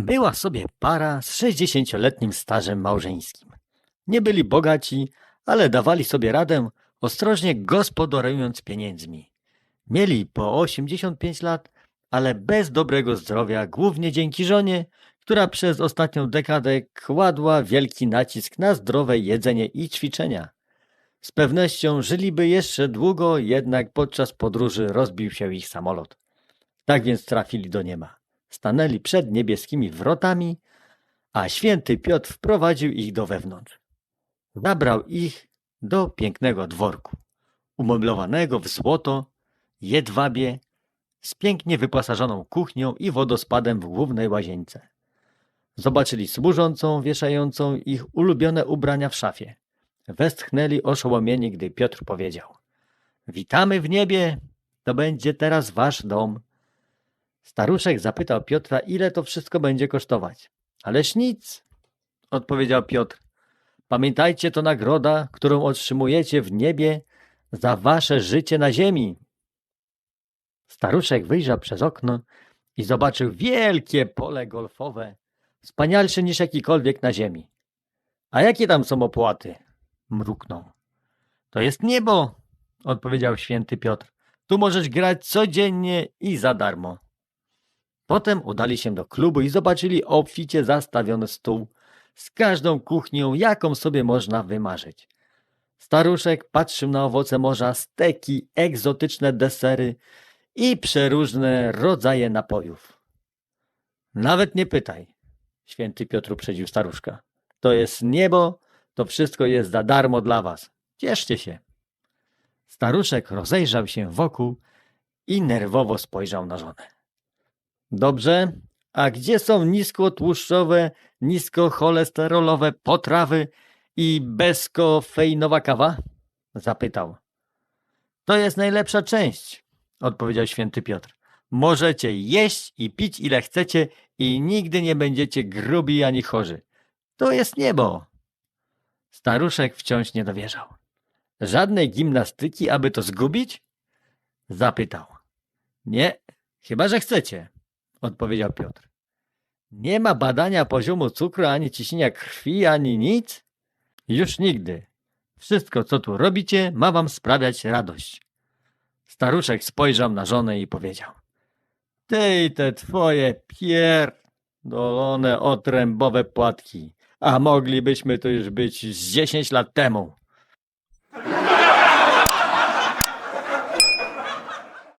Była sobie para z sześćdziesięcioletnim stażem małżeńskim. Nie byli bogaci, ale dawali sobie radę, ostrożnie gospodarując pieniędzmi. Mieli po 85 lat, ale bez dobrego zdrowia, głównie dzięki żonie, która przez ostatnią dekadę kładła wielki nacisk na zdrowe jedzenie i ćwiczenia. Z pewnością żyliby jeszcze długo, jednak podczas podróży rozbił się ich samolot. Tak więc trafili do nieba. Stanęli przed niebieskimi wrotami, a święty Piotr wprowadził ich do wewnątrz. Zabrał ich do pięknego dworku, umeblowanego w złoto, jedwabie, z pięknie wyposażoną kuchnią i wodospadem w głównej łazience. Zobaczyli służącą wieszającą ich ulubione ubrania w szafie. Westchnęli oszołomieni, gdy Piotr powiedział: Witamy w niebie, to będzie teraz wasz dom. Staruszek zapytał Piotra, ile to wszystko będzie kosztować. Ależ nic, odpowiedział Piotr. Pamiętajcie, to nagroda, którą otrzymujecie w niebie za wasze życie na ziemi. Staruszek wyjrzał przez okno i zobaczył wielkie pole golfowe, wspanialsze niż jakikolwiek na ziemi. A jakie tam są opłaty? Mruknął. To jest niebo, odpowiedział święty Piotr. Tu możesz grać codziennie i za darmo. Potem udali się do klubu i zobaczyli obficie zastawiony stół z każdą kuchnią, jaką sobie można wymarzyć. Staruszek patrzył na owoce morza, steki, egzotyczne desery i przeróżne rodzaje napojów. Nawet nie pytaj, święty Piotr uprzedził staruszka. To jest niebo, to wszystko jest za darmo dla was. Cieszcie się. Staruszek rozejrzał się wokół i nerwowo spojrzał na żonę. Dobrze, a gdzie są niskotłuszczowe, niskocholesterolowe potrawy i bezkofeinowa kawa? Zapytał. To jest najlepsza część, odpowiedział święty Piotr. Możecie jeść i pić ile chcecie i nigdy nie będziecie grubi ani chorzy. To jest niebo. Staruszek wciąż nie dowierzał. Żadnej gimnastyki, aby to zgubić? Zapytał. Nie, chyba że chcecie, odpowiedział Piotr. Nie ma badania poziomu cukru, ani ciśnienia krwi, ani nic? Już nigdy. Wszystko, co tu robicie, ma wam sprawiać radość. Staruszek spojrzał na żonę i powiedział. Ty i te twoje pierdolone otrębowe płatki. A moglibyśmy tu już być z 10 lat temu.